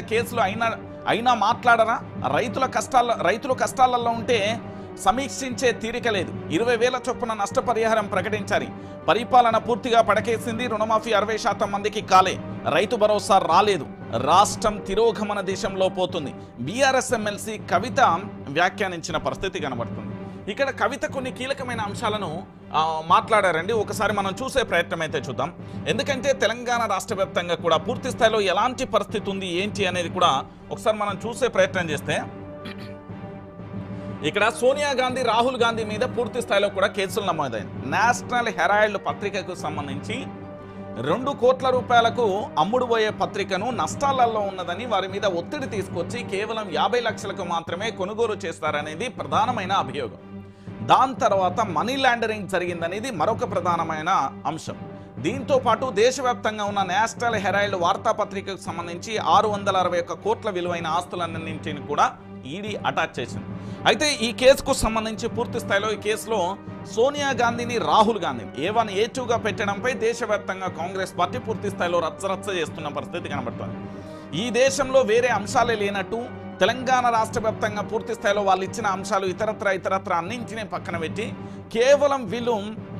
కేసులు అయినా అయినా మాట్లాడరా? రైతుల కష్టాల రైతుల కష్టాలలో ఉంటే సమీక్షించే తీరిక లేదు. ఇరవై వేల చొప్పున నష్టపరిహారం ప్రకటించాలి పరిపాలన పూర్తిగా పడకేసింది. రుణమాఫీ అరవై శాతం మందికి కాలే. రైతు భరోసా రాలేదు. రాష్ట్రం తిరోగమన దేశంలో పోతుంది. బీఆర్ఎస్ ఎమ్మెల్సీ కవిత వ్యాఖ్యానించిన పరిస్థితి కనబడుతుంది. ఇక్కడ కవిత కొన్ని కీలకమైన అంశాలను మాట్లాడారండి. ఒకసారి మనం చూసే ప్రయత్నం అయితే చూద్దాం. ఎందుకంటే తెలంగాణ రాష్ట్ర వ్యాప్తంగా కూడా పూర్తి స్థాయిలో ఎలాంటి పరిస్థితి ఉంది ఏంటి అనేది కూడా ఒకసారి మనం చూసే ప్రయత్నం చేస్తే ఇక్కడ సోనియా గాంధీ రాహుల్ గాంధీ మీద పూర్తి స్థాయిలో కూడా కేసులు నమోదైంది. నేషనల్ హెరాయిల్డ్ పత్రికకు సంబంధించి రెండు కోట్ల రూపాయలకు అమ్ముడుపోయే పత్రికను నష్టాలలో ఉన్నదని వారి మీద ఒత్తిడి తీసుకొచ్చి కేవలం యాభై లక్షలకు మాత్రమే కొనుగోలు చేస్తారనేది ప్రధానమైన అభియోగం. దాని తర్వాత మనీ లాండరింగ్ జరిగిందనేది మరొక ప్రధానమైన అంశం. దీంతో పాటు దేశవ్యాప్తంగా ఉన్న నేషనల్ హెరాయిల్డ్ వార్తాపత్రికకు సంబంధించి ఆరు వందల అరవై ఒక్క కోట్ల విలువైన ఆస్తులన్నింటిని కూడా ఈడీ అటాచ్ చేసింది. అయితే ఈ కేసుకు సంబంధించి పూర్తి స్థాయిలో ఈ కేసులో సోనియా గాంధీని రాహుల్ గాంధీని ఏ వన్ ఏ టూగా పెట్టడంపై దేశవ్యాప్తంగా కాంగ్రెస్ పార్టీ పూర్తి స్థాయిలో రచ్చరచ్చ చేస్తున్న పరిస్థితి కనబడుతుంది. ఈ దేశంలో వేరే అంశాలే లేనట్టు తెలంగాణ రాష్ట్ర వ్యాప్తంగా పూర్తి స్థాయిలో వాళ్ళు ఇచ్చిన అంశాలు ఇతరత్ర ఇతరత్ర అన్నింటినీ పక్కన పెట్టి కేవలం వీళ్ళు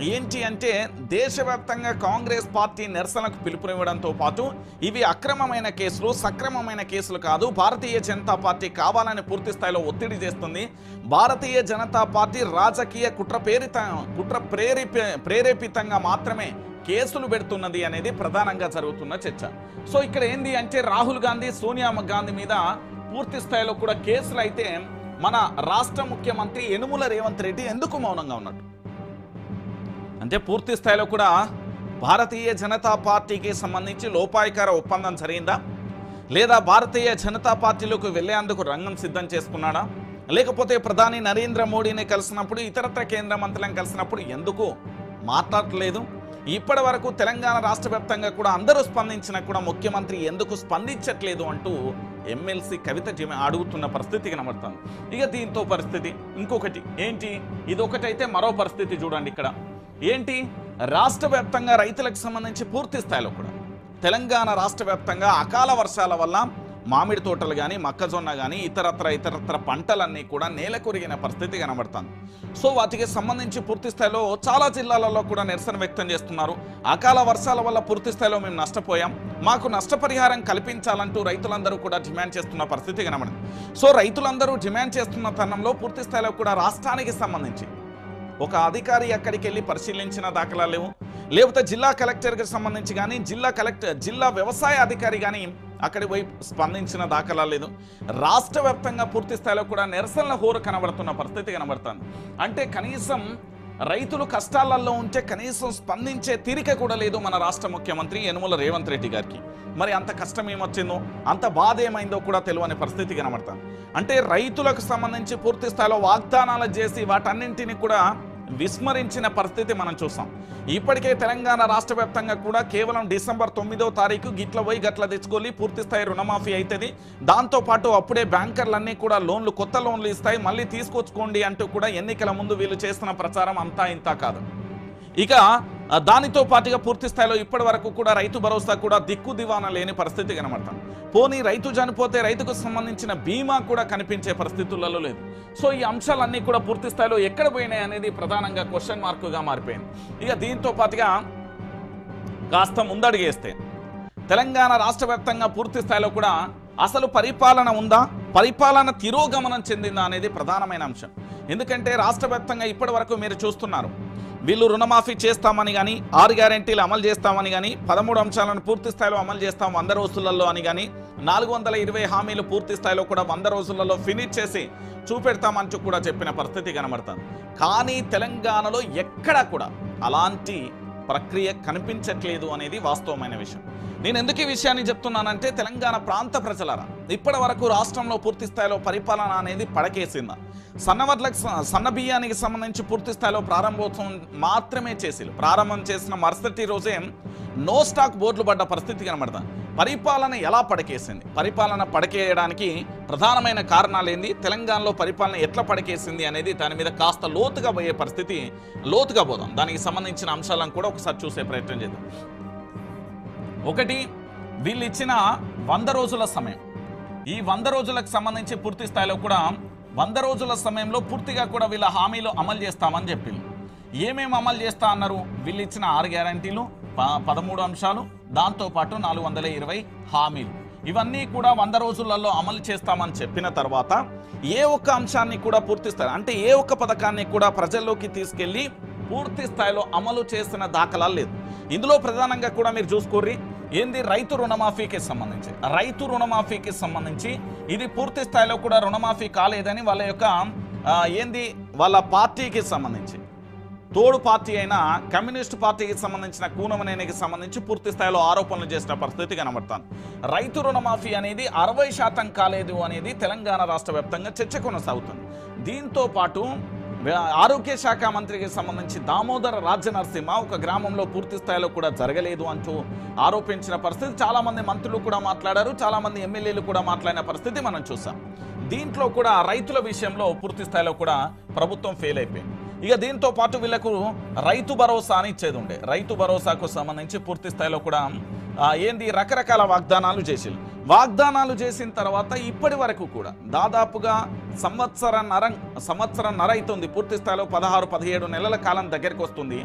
ఏంటి అంటే దేశవ్యాప్తంగా కాంగ్రెస్ పార్టీ నిరసనకు పిలుపునివ్వడంతో పాటు ఇవి అక్రమమైన కేసులు సక్రమమైన కేసులు కాదు భారతీయ జనతా పార్టీ కావాలని పూర్తి స్థాయిలో ఒత్తిడి చేస్తుంది. భారతీయ జనతా పార్టీ రాజకీయ కుట్ర ప్రేరిత కుట్ర ప్రేరేపి ప్రేరేపితంగా మాత్రమే కేసులు పెడుతున్నది అనేది ప్రధానంగా జరుగుతున్న చర్చ. సో ఇక్కడ ఏంది అంటే రాహుల్ గాంధీ సోనియా గాంధీ మీద పూర్తి స్థాయిలో కూడా కేసులు అయితే మన రాష్ట్ర ముఖ్యమంత్రి యనుమల రేవంత్ రెడ్డి ఎందుకు మౌనంగా ఉన్నాడు? అంటే పూర్తి స్థాయిలో కూడా భారతీయ జనతా పార్టీకి సంబంధించి లోపాయకార ఒప్పందం జరిగిందా? లేదా భారతీయ జనతా పార్టీలోకి వెళ్ళేందుకు రంగం సిద్ధం చేసుకున్నాడా? లేకపోతే ప్రధాని నరేంద్ర మోడీని కలిసినప్పుడు ఇతరత్ర కేంద్ర మంత్రులను కలిసినప్పుడు ఎందుకు మాట్లాడట్లేదు ఇప్పటి వరకు తెలంగాణ రాష్ట్ర వ్యాప్తంగా కూడా అందరూ స్పందించినా కూడా ముఖ్యమంత్రి ఎందుకు స్పందించట్లేదు అంటూ ఎమ్మెల్సీ కవిత అడుగుతున్న పరిస్థితి కనబడుతుంది ఇక దీంతో పరిస్థితి ఇంకొకటి. ఏంటి? ఇదొకటైతే మరో పరిస్థితి చూడండి ఇక్కడ. ఏంటి? రాష్ట్ర వ్యాప్తంగా రైతులకు సంబంధించి పూర్తి స్థాయిలో కూడా తెలంగాణ రాష్ట్ర వ్యాప్తంగా అకాల వర్షాల వల్ల మామిడి తోటలు కానీ మొక్కజొన్న కానీ ఇతరత్ర ఇతరత్ర పంటలన్నీ కూడా నేల కొరిగిన పరిస్థితి కనబడుతుంది. సో వాటికి సంబంధించి పూర్తి స్థాయిలో చాలా జిల్లాలలో కూడా నిరసన వ్యక్తం చేస్తున్నారు. అకాల వర్షాల వల్ల పూర్తి స్థాయిలో మేము నష్టపోయాం. మాకు నష్టపరిహారం కల్పించాలంటూ రైతులందరూ కూడా డిమాండ్ చేస్తున్న పరిస్థితి కనబడింది. సో రైతులందరూ డిమాండ్ చేస్తున్న తరుణంలో పూర్తి స్థాయిలో కూడా రాష్ట్రానికి సంబంధించి ఒక అధికారి అక్కడికి వెళ్ళి పరిశీలించిన దాఖలా లేవు. లేకపోతే జిల్లా కలెక్టర్కి సంబంధించి కానీ జిల్లా కలెక్టర్ జిల్లా వ్యవసాయ అధికారి కానీ అక్కడికి పోయి స్పందించిన దాఖలా లేదు. రాష్ట్ర వ్యాప్తంగా పూర్తి స్థాయిలో కూడా నిరసనల హోరు కనబడుతున్న పరిస్థితి కనబడుతుంది. అంటే కనీసం రైతులు కష్టాలలో ఉంటే కనీసం స్పందించే తీరిక కూడా లేదు మన రాష్ట్ర ముఖ్యమంత్రి యనుమల రేవంత్ రెడ్డి గారికి. మరి అంత కష్టం ఏమొచ్చిందో అంత బాధ ఏమైందో కూడా తెలియని పరిస్థితి కనబడుతుంది. అంటే రైతులకు సంబంధించి పూర్తి స్థాయిలో వాగ్దానాలు చేసి వాటన్నింటినీ కూడా విస్మరించిన పరిస్థితి మనం చూసాం ఇప్పటికే తెలంగాణ రాష్ట్ర వ్యాప్తంగా కూడా కేవలం డిసెంబర్ తొమ్మిదో తారీఖు గిట్ల పోయి గట్ల తెచ్చుకొని పూర్తి స్థాయి రుణమాఫీ అవుతుంది దాంతోపాటు అప్పుడే బ్యాంకర్లన్నీ కూడా లోన్లు కొత్త లోన్లు ఇస్తాయి. మళ్ళీ తీసుకొచ్చుకోండి అంటూ కూడా ఎన్నికల ముందు వీళ్ళు చేస్తున్న ప్రచారం అంతా ఇంతా కాదు. ఇక దానితో పాటుగా పూర్తి స్థాయిలో ఇప్పటి వరకు కూడా రైతు భరోసా కూడా దిక్కు దివానా లేని పరిస్థితి కనబడుతుంది. పోనీ రైతు చనిపోతే రైతుకు సంబంధించిన బీమా కూడా కనిపించే పరిస్థితులలో లేదు. సో ఈ అంశాలన్నీ కూడా పూర్తి స్థాయిలో ఎక్కడ పోయినాయి అనేది ప్రధానంగా క్వశ్చన్ మార్కుగా మారిపోయింది. ఇక దీంతో పాటుగా కాస్త ముందడుగేస్తే తెలంగాణ రాష్ట్ర వ్యాప్తంగా పూర్తి స్థాయిలో కూడా అసలు పరిపాలన ఉందా? పరిపాలన తిరోగమనం చెందిందా అనేది ప్రధానమైన అంశం. ఎందుకంటే రాష్ట్ర వ్యాప్తంగా ఇప్పటి వరకు మీరు చూస్తున్నారు. వీళ్ళు రుణమాఫీ చేస్తామని కానీ ఆరు గ్యారెంటీలు అమలు చేస్తామని కానీ పదమూడు అంశాలను పూర్తి స్థాయిలో అమలు చేస్తాం వంద రోజులలో అని కానీ నాలుగు వందల ఇరవై హామీలు పూర్తి స్థాయిలో కూడా వంద రోజులలో ఫినిష్ చేసి చూపెడతామంటూ కూడా చెప్పిన పరిస్థితి కనబడుతుంది. కానీ తెలంగాణలో ఎక్కడా కూడా అలాంటి ప్రక్రియ కనిపించట్లేదు అనేది వాస్తవమైన విషయం. నేను ఎందుకు ఈ విషయాన్ని చెప్తున్నానంటే తెలంగాణ ప్రాంత ప్రజలరా? ఇప్పటి వరకు రాష్ట్రంలో పూర్తి స్థాయిలో పరిపాలన అనేది పడకేసింది. సన్నవడ్లకు స- సన్న బియ్యానికి సంబంధించి పూర్తి స్థాయిలో ప్రారంభోత్సవం మాత్రమే చేసింది ప్రారంభం చేసిన మరుసటి రోజే నో స్టాక్ బోర్డులు పడ్డ పరిస్థితి కనబడతాం. పరిపాలన ఎలా పడకేసింది? పరిపాలన పడకేయడానికి ప్రధానమైన కారణాలు ఏంది తెలంగాణలో పరిపాలన ఎట్లా పడకేసింది అనేది దాని మీద కాస్త లోతుగా పోయే పరిస్థితి లోతుగా పోదాం. దానికి సంబంధించిన అంశాలను కూడా ఒకసారి చూసే ప్రయత్నం చేద్దాం. ఒకటి వీళ్ళు ఇచ్చిన వంద రోజుల సమయం. ఈ వంద రోజులకు సంబంధించి పూర్తి స్థాయిలో కూడా వంద రోజుల సమయంలో పూర్తిగా కూడా వీళ్ళ హామీలు అమలు చేస్తామని చెప్పింది. ఏమేమి అమలు చేస్తా అన్నారు? వీళ్ళు ఇచ్చిన ఆరు గ్యారంటీలు ప- పదమూడు అంశాలు దాంతోపాటు నాలుగు వందల ఇరవై హామీలు. ఇవన్నీ కూడా వంద రోజులలో అమలు చేస్తామని చెప్పిన తర్వాత ఏ ఒక్క అంశాన్ని కూడా పూర్తిస్తారు అంటే ఏ ఒక్క పథకాన్ని కూడా ప్రజల్లోకి తీసుకెళ్ళి పూర్తి స్థాయిలో అమలు చేసిన దాఖలా లేదు. ఇందులో ప్రధానంగా కూడా మీరు చూసుకోర్రి ఏంది రైతు రుణమాఫీకి సంబంధించి? రైతు రుణమాఫీకి సంబంధించి ఇది పూర్తి స్థాయిలో కూడా రుణమాఫీ కాలేదని వాళ్ళ యొక్క ఏంది వాళ్ళ పార్టీకి సంబంధించి. తోడు పార్టీ అయిన కమ్యూనిస్ట్ పార్టీకి సంబంధించిన కూనమనేనికి సంబంధించి పూర్తి స్థాయిలో ఆరోపణలు చేసిన పరిస్థితి కనబడుతుంది. రైతు రుణమాఫీ అనేది అరవై శాతం కాలేదు అనేది తెలంగాణ రాష్ట్ర వ్యాప్తంగా చర్చ కొనసాగుతుంది. దీంతో పాటు ఆరోగ్య శాఖ మంత్రికి సంబంధించి దామోదర రాజ్య నరసింహ ఒక గ్రామంలో పూర్తి స్థాయిలో కూడా జరగలేదు అంటూ ఆరోపించిన పరిస్థితి. చాలామంది మంత్రులు కూడా మాట్లాడారు చాలామంది ఎమ్మెల్యేలు కూడా మాట్లాడిన పరిస్థితి మనం చూసాం. దీంట్లో కూడా రైతుల విషయంలో పూర్తి స్థాయిలో కూడా ప్రభుత్వం ఫెయిల్ అయిపోయింది. ఇక దీంతో పాటు వీళ్ళకు రైతు భరోసా అని ఇచ్చేది ఉండే రైతు భరోసాకు సంబంధించి పూర్తి స్థాయిలో కూడా ఏంది రకరకాల వాగ్దానాలు చేసిళ్ళు. వాగ్దానాలు చేసిన తర్వాత ఇప్పటి వరకు కూడా దాదాపుగా సంవత్సరన్నర సంవత్సరన్నర అవుతుంది పూర్తి స్థాయిలో పదహారు పదిహేడు నెలల కాలం దగ్గరికి వస్తుంది.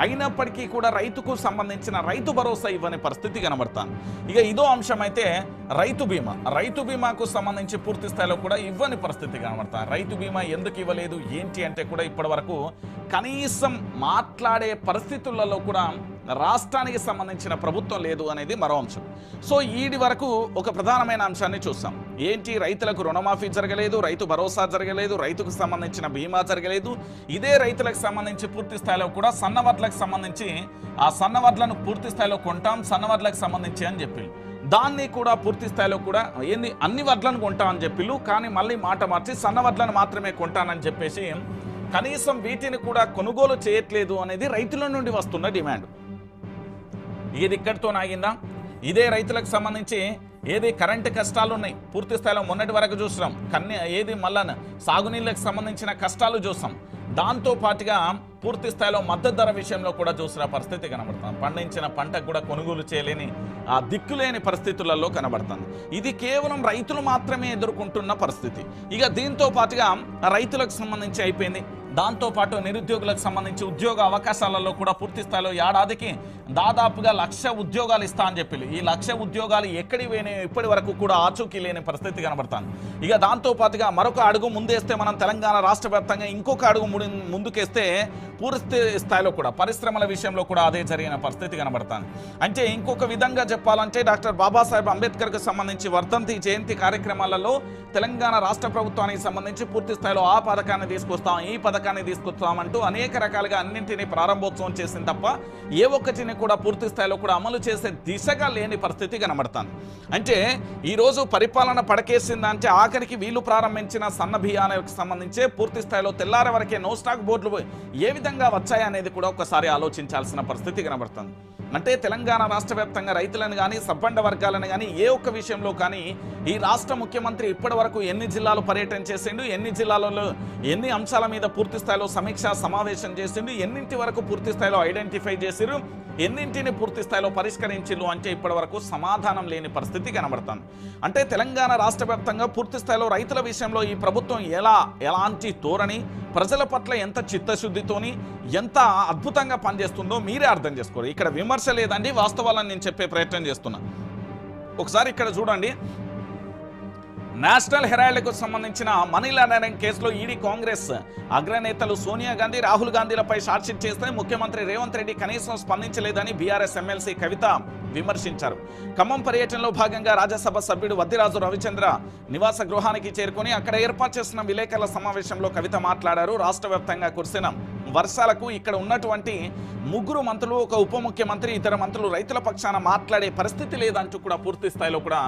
అయినప్పటికీ కూడా రైతుకు సంబంధించిన రైతు భరోసా ఇవ్వని పరిస్థితి కనబడతాను ఇక ఇదో అంశం అయితే రైతు బీమా. రైతు బీమాకు సంబంధించి పూర్తి స్థాయిలో కూడా ఇవ్వని పరిస్థితి కనబడతాను రైతు బీమా ఎందుకు ఇవ్వలేదు ఏంటి అంటే కూడా ఇప్పటి వరకు కనీసం మాట్లాడే పరిస్థితులలో కూడా రాష్ట్రానికి సంబంధించిన ప్రభుత్వం లేదు అనేది మరో అంశం. సో ఈడి వరకు ఒక ప్రధానమైన అంశాన్ని చూస్తాం. ఏంటి? రైతులకు రుణమాఫీ జరగలేదు రైతు భరోసా జరగలేదు రైతుకు సంబంధించిన బీమా జరగలేదు. ఇదే రైతులకు సంబంధించి పూర్తి స్థాయిలో కూడా సన్నవడ్లకు సంబంధించి ఆ సన్నవడ్లను పూర్తి స్థాయిలో కొంటాం సన్నవడ్లకు సంబంధించి అని చెప్పి దాన్ని కూడా పూర్తి స్థాయిలో కూడా ఏంది? అన్ని వడ్లను కొంటామని చెప్పిళ్ళు. కానీ మళ్ళీ మాట మార్చి సన్న వడ్లను మాత్రమే కొంటానని చెప్పేసి కనీసం వీటిని కూడా కొనుగోలు చేయట్లేదు అనేది రైతుల నుండి వస్తున్న డిమాండ్. ఇది ఇక్కడితో ఆగిందా ఇదే రైతులకు సంబంధించి ఏది కరెంటు కష్టాలు ఉన్నాయి పూర్తి స్థాయిలో మొన్నటి వరకు చూసినాం. కన్య ఏది మళ్ళా సాగునీళ్ళకి సంబంధించిన కష్టాలు చూస్తాం దాంతో పాటుగా పూర్తి స్థాయిలో మద్దతు ధర విషయంలో కూడా చూసిన పరిస్థితి కనబడుతుంది. పండించిన పంటకు కూడా కొనుగోలు చేయలేని ఆ దిక్కులేని పరిస్థితులలో కనబడుతుంది. ఇది కేవలం రైతులు మాత్రమే ఎదుర్కొంటున్న పరిస్థితి. ఇక దీంతో పాటుగా రైతులకు సంబంధించి అయిపోయింది. దాంతో పాటు నిరుద్యోగులకు సంబంధించి ఉద్యోగ అవకాశాలలో కూడా పూర్తి స్థాయిలో ఏడాదికి దాదాపుగా లక్ష ఉద్యోగాలు ఇస్తా అని చెప్పి ఈ లక్ష ఉద్యోగాలు ఎక్కడి పోయినాయో ఇప్పటి వరకు కూడా ఆచూకీ లేని పరిస్థితి కనబడుతుంది. ఇక దాంతో పాటుగా మరొక అడుగు ముందేస్తే మనం తెలంగాణ రాష్ట్ర వ్యాప్తంగా ఇంకొక అడుగు ముందుకేస్తే పూర్తి స్థాయిలో కూడా పరిశ్రమల విషయంలో కూడా అదే జరిగిన పరిస్థితి కనబడుతుంది. అంటే ఇంకొక విధంగా చెప్పాలంటే డాక్టర్ బాబాసాహెబ్ అంబేద్కర్కు సంబంధించి వర్ధంతి జయంతి కార్యక్రమాలలో తెలంగాణ రాష్ట్ర ప్రభుత్వానికి సంబంధించి పూర్తి స్థాయిలో ఆ పథకాన్ని తీసుకొస్తాం ఈ పథకాన్ని తీసుకొచ్చామంటూ అనేక రకాలుగా అన్నింటినీ ప్రారంభోత్సవం చేసింది తప్ప ఏ ఒక్కటిని కూడా పూర్తి స్థాయిలో కూడా అమలు చేసే దిశగా లేని పరిస్థితి కనబడుతుంది. అంటే ఈరోజు పరిపాలన పడకేసిందంటే ఆఖరికి వీళ్ళు ప్రారంభించిన సన్న బియ్యానికి సంబంధించే పూర్తి స్థాయిలో తెల్లారి వరకే నో స్టాక్ బోర్డులు ఏ విధంగా వచ్చాయనేది కూడా ఒకసారి ఆలోచించాల్సిన పరిస్థితి కనబడుతుంది. అంటే తెలంగాణ రాష్ట్ర వ్యాప్తంగా రైతులను కానీ సబ్బండ వర్గాలను కానీ ఏ ఒక్క విషయంలో కానీ ఈ రాష్ట్ర ముఖ్యమంత్రి ఇప్పటి వరకు ఎన్ని జిల్లాలు పర్యటన చేసిండు ఎన్ని జిల్లాలలో ఎన్ని అంశాల మీద పూర్తి పూర్తి స్థాయిలో సమీక్ష సమావేశం చేసిండు. ఎన్నింటి వరకు పూర్తి స్థాయిలో ఐడెంటిఫై చేసిరు ఎన్నింటిని పూర్తి స్థాయిలో పరిష్కరించిల్లు అంటే ఇప్పటి వరకు సమాధానం లేని పరిస్థితి కనబడుతుంది. అంటే తెలంగాణ రాష్ట్ర వ్యాప్తంగా పూర్తి స్థాయిలో రైతుల విషయంలో ఈ ప్రభుత్వం ఎలా ఎలాంటి ధోరణి ప్రజల పట్ల ఎంత చిత్తశుద్ధితోని ఎంత అద్భుతంగా పనిచేస్తుందో మీరే అర్థం చేసుకోరు. ఇక్కడ విమర్శ లేదండి వాస్తవాలను నేను చెప్పే ప్రయత్నం చేస్తున్నా. ఒకసారి ఇక్కడ చూడండి. నేషనల్ హెరాల్డ్కు సంబంధించిన మనీ లాండరింగ్ కేసులో ఈడీ కాంగ్రెస్ అగ్రనేతలు సోనియా గాంధీ రాహుల్ గాంధీలపై షార్ట్షీట్ చేస్తే ముఖ్యమంత్రి రేవంత్ రెడ్డి కనీసం స్పందించలేదని బీఆర్ఎస్ ఎమ్మెల్సీ కవిత విమర్శించారు. ఖమ్మం పర్యటనలో భాగంగా రాజ్యసభ సభ్యుడు వద్దిరాజు రవిచంద్ర నివాస గృహానికి చేరుకొని అక్కడ ఏర్పాటు చేసిన విలేకరుల సమావేశంలో కవిత మాట్లాడారు. రాష్ట్ర వ్యాప్తంగా కురిసిన వర్షాలకు ఇక్కడ ఉన్నటువంటి ముగ్గురు మంత్రులు ఒక ఉప ముఖ్యమంత్రి ఇతర మంత్రులు రైతుల పక్షాన మాట్లాడే పరిస్థితి లేదంటూ కూడా పూర్తి స్థాయిలో కూడా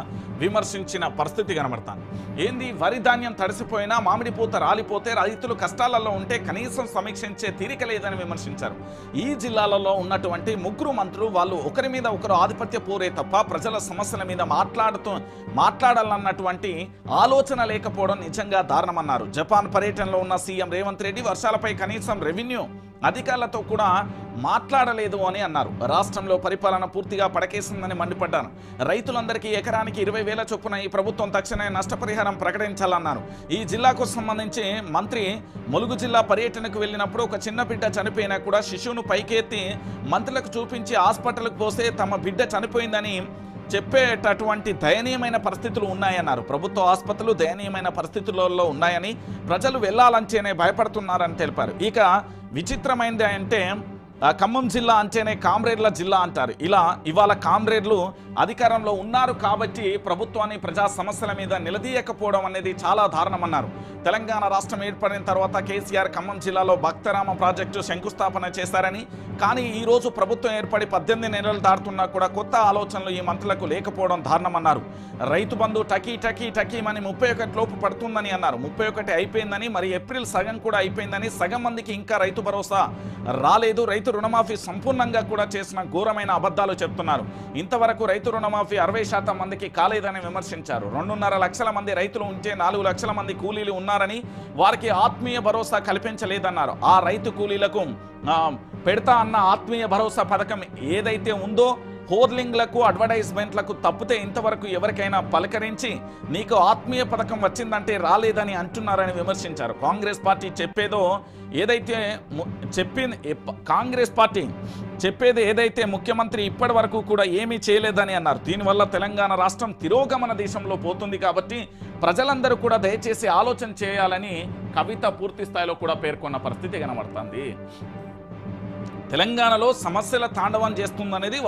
విమర్శించిన పరిస్థితి కనబడతాను ఏంది? వరి ధాన్యం తడిసిపోయినా మామిడి పూత రాలిపోతే రైతులు కష్టాలలో ఉంటే కనీసం సమీక్షించే తీరిక లేదని విమర్శించారు. ఈ జిల్లాలలో ఉన్నటువంటి ముగ్గురు మంత్రులు వాళ్ళు ఒకరి మీద ఒకరు ఆధిపత్య పోరే తప్ప ప్రజల సమస్యల మీద మాట్లాడుతూ మాట్లాడాలన్నటువంటి ఆలోచన లేకపోవడం నిజంగా దారుణమన్నారు. జపాన్ పర్యటనలో ఉన్న సీఎం రేవంత్ రెడ్డి వర్షాలపై కనీసం రెవెన్యూ అధికారులతో కూడా మాట్లాడలేదు అని అన్నారు. రాష్ట్రంలో పరిపాలన పూర్తిగా పడకేసిందని మండిపడ్డారు రైతులందరికీ ఎకరానికి ఇరవై వేల చొప్పున ఈ ప్రభుత్వం తక్షణమే నష్టపరిహారం ప్రకటించాలన్నారు. ఈ జిల్లాకు సంబంధించి మంత్రి ములుగు జిల్లా పర్యటనకు వెళ్ళినప్పుడు ఒక చిన్న బిడ్డ చనిపోయినా కూడా శిశువును పైకెత్తి మంత్రులకు చూపించి హాస్పిటల్కి పోస్తే తమ బిడ్డ చనిపోయిందని చెప్పేటటువంటి దయనీయమైన పరిస్థితులు ఉన్నాయన్నారు. ప్రభుత్వ ఆసుపత్రులు దయనీయమైన పరిస్థితులలో ఉన్నాయని ప్రజలు వెళ్ళాలంటేనే భయపడుతున్నారని తెలిపారు. ఇక విచిత్రమైనది అంటే ఖమ్మం జిల్లా అంటేనే కామ్రేడ్ల జిల్లా అంటారు. ఇలా ఇవాళ కామ్రేడ్లు అధికారంలో ఉన్నారు కాబట్టి ప్రభుత్వాన్ని ప్రజా సమస్యల మీద నిలదీయకపోవడం అనేది చాలా దారుణమన్నారు. తెలంగాణ రాష్ట్రం ఏర్పడిన తర్వాత కేసీఆర్ ఖమ్మం జిల్లాలో భక్తరామ ప్రాజెక్టు శంకుస్థాపన చేశారని కానీ ఈరోజు ప్రభుత్వం ఏర్పడి పద్దెనిమిది నెలలు దాటుతున్నా కూడా కొత్త ఆలోచనలు ఈ మంత్రులకు లేకపోవడం దారుణమన్నారు. రైతు బంధు టకీ టకీ టకీమని ముప్పై ఒకటి లోపు పడుతుందని అన్నారు. ముప్పై ఒకటి అయిపోయిందని మరి ఏప్రిల్ సగం కూడా అయిపోయిందని సగం మందికి ఇంకా రైతు భరోసా రాలేదు. రైతు రైతు రుణమాఫీ సంపూర్ణంగా కూడా చేసిన ఘోరమైన అబద్ధాలు చెప్తున్నారు. ఇంతవరకు రైతు రుణమాఫీ అరవై శాతం మందికి కాలేదని విమర్శించారు. రెండున్నర లక్షల మంది రైతులు ఉంటే నాలుగు లక్షల మంది కూలీలు ఉన్నారని వారికి ఆత్మీయ భరోసా కల్పించలేదన్నారు. ఆ రైతు కూలీలకు పెడతా అన్న ఆత్మీయ భరోసా పథకం ఏదైతే ఉందో హోర్లింగ్లకు అడ్వర్టైజ్మెంట్లకు తప్పితే ఇంతవరకు ఎవరికైనా పలకరించి నీకు ఆత్మీయ పథకం వచ్చిందంటే రాలేదని అంటున్నారని విమర్శించారు. కాంగ్రెస్ పార్టీ చెప్పేదో ఏదైతే చెప్పింది కాంగ్రెస్ పార్టీ చెప్పేది ఏదైతే ముఖ్యమంత్రి ఇప్పటి వరకు కూడా ఏమీ చేయలేదని అన్నారు. దీనివల్ల తెలంగాణ రాష్ట్రం తిరోగమన దేశంలో పోతుంది కాబట్టి ప్రజలందరూ కూడా దయచేసి ఆలోచన చేయాలని కవిత పూర్తి స్థాయిలో కూడా పేర్కొన్న పరిస్థితి కనబడుతుంది. తెలంగాణలో సమస్యల తాండవం చేస్తుందనేది